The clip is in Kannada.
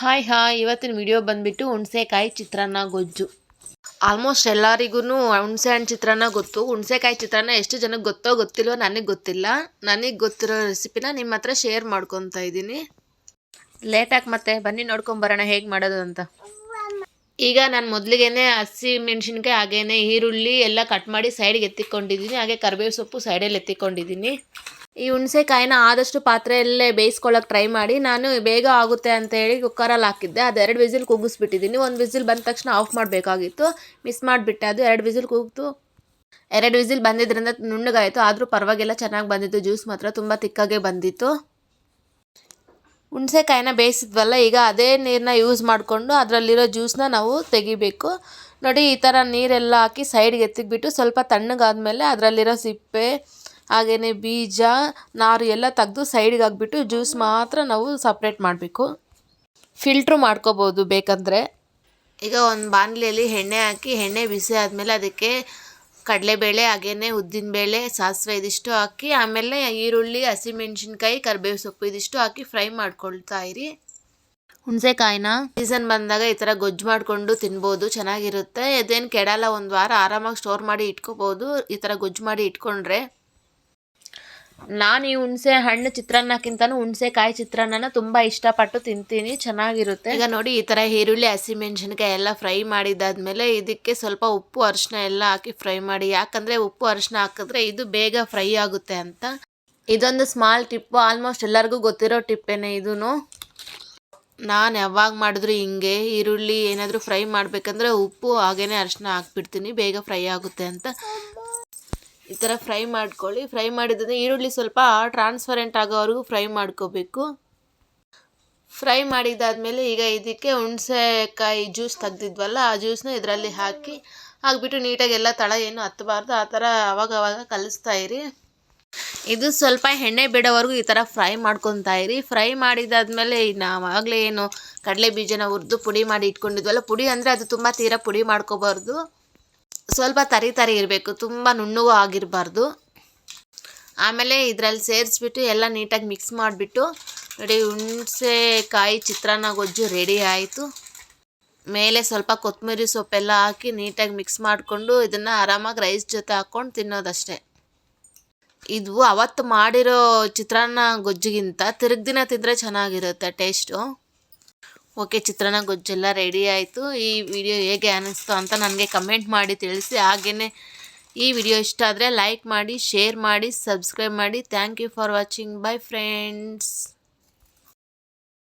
ಹಾಯ್ ಹಾಯ್ ಇವತ್ತಿನ ವಿಡಿಯೋ ಬಂದ್ಬಿಟ್ಟು ಹುಣಸೆಕಾಯಿ ಚಿತ್ರಾನ್ನ ಗೊಜ್ಜು. ಆಲ್ಮೋಸ್ಟ್ ಎಲ್ಲರಿಗೂ ಹುಣಸೆ ಹಣ್ಣು ಚಿತ್ರಾನ್ನ ಗೊತ್ತು. ಹುಣಸೆಕಾಯಿ ಚಿತ್ರಾನ್ನ ಎಷ್ಟು ಜನಕ್ಕೆ ಗೊತ್ತೋ ಗೊತ್ತಿಲ್ವೋ ನನಗೆ ಗೊತ್ತಿಲ್ಲ. ನನಗೆ ಗೊತ್ತಿರೋ ರೆಸಿಪಿನ ನಿಮ್ಮ ಹತ್ರ ಶೇರ್ ಮಾಡ್ಕೊತಾ ಇದ್ದೀನಿ. ಲೇಟಾಗಿ ಮತ್ತೆ ಬನ್ನಿ ನೋಡ್ಕೊಂಬರೋಣ ಹೇಗೆ ಮಾಡೋದು ಅಂತ. ಈಗ ನಾನು ಮೊದಲಿಗೇನೆ ಹಸಿ ಮೆಣಸಿನ್ಕಾಯಿ ಹಾಗೇನೆ ಈರುಳ್ಳಿ ಎಲ್ಲ ಕಟ್ ಮಾಡಿ ಸೈಡ್ಗೆ ಎತ್ತಿಕೊಂಡಿದ್ದೀನಿ. ಹಾಗೆ ಕರಿಬೇವು ಸೊಪ್ಪು ಸೈಡಲ್ಲಿ ಎತ್ತಿಕೊಂಡಿದ್ದೀನಿ. ಈ ಹುಣ್ಸೆಕಾಯಿನ ಆದಷ್ಟು ಪಾತ್ರೆಯಲ್ಲೇ ಬೇಯಿಸ್ಕೊಳ್ಳೋಕೆ ಟ್ರೈ ಮಾಡಿ, ನಾನು ಬೇಗ ಆಗುತ್ತೆ ಅಂತ ಹೇಳಿ ಕುಕ್ಕರಲ್ಲಿ ಹಾಕಿದ್ದೆ. ಅದು ಎರಡು ವಿಸಿಲ್ ಕೂಗಿಸ್ಬಿಟ್ಟಿದ್ದೀನಿ ಒಂದು ವಿಸಿಲ್ ಬಂದ ತಕ್ಷಣ ಆಫ್ ಮಾಡಬೇಕಾಗಿತ್ತು. ಮಿಸ್ ಮಾಡಿಬಿಟ್ಟೆ. ಅದು ಎರಡು ವಿಸಿಲ್ ಕೂಗ್ತು ಎರಡು ವಿಸಿಲ್ ಬಂದಿದ್ದರಿಂದ ನುಣ್ಣಗಾಯಿತು. ಆದರೂ ಪರವಾಗಿಲ್ಲ, ಚೆನ್ನಾಗಿ ಬಂದಿತ್ತು. ಜ್ಯೂಸ್ ಮಾತ್ರ ತುಂಬ ತಿಕ್ಕಾಗೆ ಬಂದಿತ್ತು. ಹುಣಸೆಕಾಯಿನ ಬೇಯಿಸಿದ್ವಲ್ಲ, ಈಗ ಅದೇ ನೀರನ್ನ ಯೂಸ್ ಮಾಡಿಕೊಂಡು ಅದರಲ್ಲಿರೋ ಜ್ಯೂಸನ್ನ ನಾವು ತೆಗಿಬೇಕು. ನೋಡಿ, ಈ ಥರ ನೀರೆಲ್ಲ ಹಾಕಿ ಸೈಡ್ಗೆ ಎತ್ತಿಕ್ಬಿಟ್ಟು ಸ್ವಲ್ಪ ತಣ್ಣಗಾದ್ಮೇಲೆ ಅದರಲ್ಲಿರೋ ಸಿಪ್ಪೆ ಹಾಗೆಯೇ ಬೀಜ ನಾರು ಎಲ್ಲ ತೆಗ್ದು ಸೈಡಿಗೆ ಹಾಕ್ಬಿಟ್ಟು ಜ್ಯೂಸ್ ಮಾತ್ರ ನಾವು ಸಪ್ರೇಟ್ ಮಾಡಬೇಕು. ಫಿಲ್ಟ್ರು ಮಾಡ್ಕೋಬೋದು ಬೇಕಂದರೆ. ಈಗ ಒಂದು ಬಾಣಲಿಯಲ್ಲಿ ಎಣ್ಣೆ ಹಾಕಿ ಎಣ್ಣೆ ಬಿಸಿ ಆದಮೇಲೆ ಅದಕ್ಕೆ ಕಡಲೆಬೇಳೆ ಹಾಗೇನೆ ಉದ್ದಿನಬೇಳೆ ಸಾಸಿವೆ ಇದಿಷ್ಟು ಹಾಕಿ ಆಮೇಲೆ ಈರುಳ್ಳಿ ಹಸಿಮೆಣ್ಸಿನ್ಕಾಯಿ ಕರಿಬೇವು ಸೊಪ್ಪು ಇದಿಷ್ಟು ಹಾಕಿ ಫ್ರೈ ಮಾಡ್ಕೊಳ್ತಾ ಇರಿ. ಹುಣಸೆಕಾಯಿನ? ಸೀಸನ್ ಬಂದಾಗ ಈ ಥರ ಗೊಜ್ಜು ಮಾಡಿಕೊಂಡು ತಿನ್ಬೋದು ಚೆನ್ನಾಗಿರುತ್ತೆ. ಅದೇನು ಕೆಡಲ್ಲ ಒಂದು ವಾರ ಆರಾಮಾಗಿ ಸ್ಟೋರ್ ಮಾಡಿ ಇಟ್ಕೋಬೋದು ಈ ಥರ ಗೊಜ್ಜು ಮಾಡಿ ಇಟ್ಕೊಂಡ್ರೆ. ನಾನು ಈ ಹುಣಸೆ ಹಣ್ಣು ಚಿತ್ರಾನ್ನಕ್ಕಿಂತನೂ ಹುಣಸೆಕಾಯಿ ಚಿತ್ರಾನ್ನನ ತುಂಬ ಇಷ್ಟಪಟ್ಟು ತಿಂತೀನಿ, ಚೆನ್ನಾಗಿರುತ್ತೆ. ಈಗ ನೋಡಿ, ಈ ಥರ ಈರುಳ್ಳಿ ಹಸಿಮೆಣಸಿನ್ಕಾಯಿ ಎಲ್ಲ ಫ್ರೈ ಮಾಡಿದ್ದಾದ್ಮೇಲೆ ಇದಕ್ಕೆ ಸ್ವಲ್ಪ ಉಪ್ಪು ಅರಿಶಿನ ಎಲ್ಲ ಹಾಕಿ ಫ್ರೈ ಮಾಡಿ. ಯಾಕಂದರೆ ಉಪ್ಪು ಅರಿಶಿನ ಹಾಕಿದ್ರೆ ಇದು ಬೇಗ ಫ್ರೈ ಆಗುತ್ತೆ ಅಂತ. ಇದೊಂದು ಸ್ಮಾಲ್ ಟಿಪ್ಪು ಆಲ್ಮೋಸ್ಟ್ ಎಲ್ಲರಿಗೂ ಗೊತ್ತಿರೋ ಟಿಪ್ಪೇನೆ ಇದೂ ನಾನು ಯಾವಾಗ ಮಾಡಿದ್ರು ಹಿಂಗೆ, ಈರುಳ್ಳಿ ಏನಾದರೂ ಫ್ರೈ ಮಾಡಬೇಕಂದ್ರೆ ಉಪ್ಪು, ಹಾಗೇನೆ ಅರಿಶಿನ ಹಾಕ್ಬಿಡ್ತೀನಿ, ಬೇಗ ಫ್ರೈ ಆಗುತ್ತೆ ಅಂತ. ಈ ಥರ ಫ್ರೈ ಮಾಡ್ಕೊಳ್ಳಿ. ಫ್ರೈ ಮಾಡಿದ್ರೆ ಈರುಳ್ಳಿ ಸ್ವಲ್ಪ ಟ್ರಾನ್ಸ್ಪರೆಂಟ್ ಆಗೋವರೆಗೂ ಫ್ರೈ ಮಾಡ್ಕೋಬೇಕು. ಫ್ರೈ ಮಾಡಿದಾದ್ಮೇಲೆ ಈಗ ಇದಕ್ಕೆ ಹುಣಸೆಕಾಯಿ ಜ್ಯೂಸ್ ತೆಗ್ದಿದ್ವಲ್ಲ, ಆ ಜ್ಯೂಸ್ನ ಇದರಲ್ಲಿ ಹಾಕಿ ಹಾಕ್ಬಿಟ್ಟು ನೀಟಾಗಿ ಎಲ್ಲ ತಳ ಏನು ಹತ್ತಬಾರ್ದು. ಆ ಥರ ಅವಾಗ ಅವಾಗ ಕಲಿಸ್ತಾ ಇರಿ. ಇದು ಸ್ವಲ್ಪ ಎಣ್ಣೆ ಬಿಡೋವರೆಗೂ ಈ ಥರ ಫ್ರೈ ಮಾಡ್ಕೊತಾ ಇರಿ. ಫ್ರೈ ಮಾಡಿದಾದ್ಮೇಲೆ ನಾವಾಗಲೇ ಏನು ಕಡಲೆ ಬೀಜನ ಹುರಿದು ಪುಡಿ ಮಾಡಿ ಇಟ್ಕೊಂಡಿದ್ವಲ್ಲ, ಪುಡಿ ಅಂದರೆ ಅದು ತುಂಬ ತೀರಾ ಪುಡಿ ಮಾಡ್ಕೋಬಾರ್ದು. ಸ್ವಲ್ಪ ತರಿ ತರಿ ಇರಬೇಕು, ತುಂಬ ನುಣ್ಣಗೂ ಆಗಿರಬಾರ್ದು. ಆಮೇಲೆ ಇದರಲ್ಲಿ ಸೇರಿಸ್ಬಿಟ್ಟು ಎಲ್ಲ ನೀಟಾಗಿ ಮಿಕ್ಸ್ ಮಾಡಿಬಿಟ್ಟು, ನೋಡಿ ಹುಣಸೆಕಾಯಿ ಚಿತ್ರಾನ್ನ ಗೊಜ್ಜು ರೆಡಿ ಆಯಿತು. ಮೇಲೆ ಸ್ವಲ್ಪ ಕೊತ್ತಂಬರಿ ಸೊಪ್ಪೆಲ್ಲ ಹಾಕಿ ನೀಟಾಗಿ ಮಿಕ್ಸ್ ಮಾಡಿಕೊಂಡು ಇದನ್ನು ಆರಾಮಾಗಿ ರೈಸ್ ಜೊತೆ ಹಾಕ್ಕೊಂಡು ತಿನ್ನೋದಷ್ಟೇ. ಇದು ಅವತ್ತು ಮಾಡಿರೋ ಚಿತ್ರಾನ್ನ ಗೊಜ್ಜಿಗಿಂತ ತಿರುಗ್ದಿನ ತಿಂದರೆ ಚೆನ್ನಾಗಿರುತ್ತೆ ಟೇಸ್ಟು ಓಕೆ, ಚಿತ್ರಾನ್ನ ಗೊಜ್ಜೆಲ್ಲ ರೆಡಿ ಆಯಿತು. ಈ ವಿಡಿಯೋ ಹೇಗೆ ಅನ್ನಿಸ್ತು ಅಂತ ನನಗೆ ಕಮೆಂಟ್ ಮಾಡಿ ತಿಳಿಸಿ. ಹಾಗೆಯೇ ಈ ವಿಡಿಯೋ ಇಷ್ಟ ಆದರೆ ಲೈಕ್ ಮಾಡಿ ಶೇರ್ ಮಾಡಿ ಸಬ್ಸ್ಕ್ರೈಬ್ ಮಾಡಿ. Thank you for watching bye friends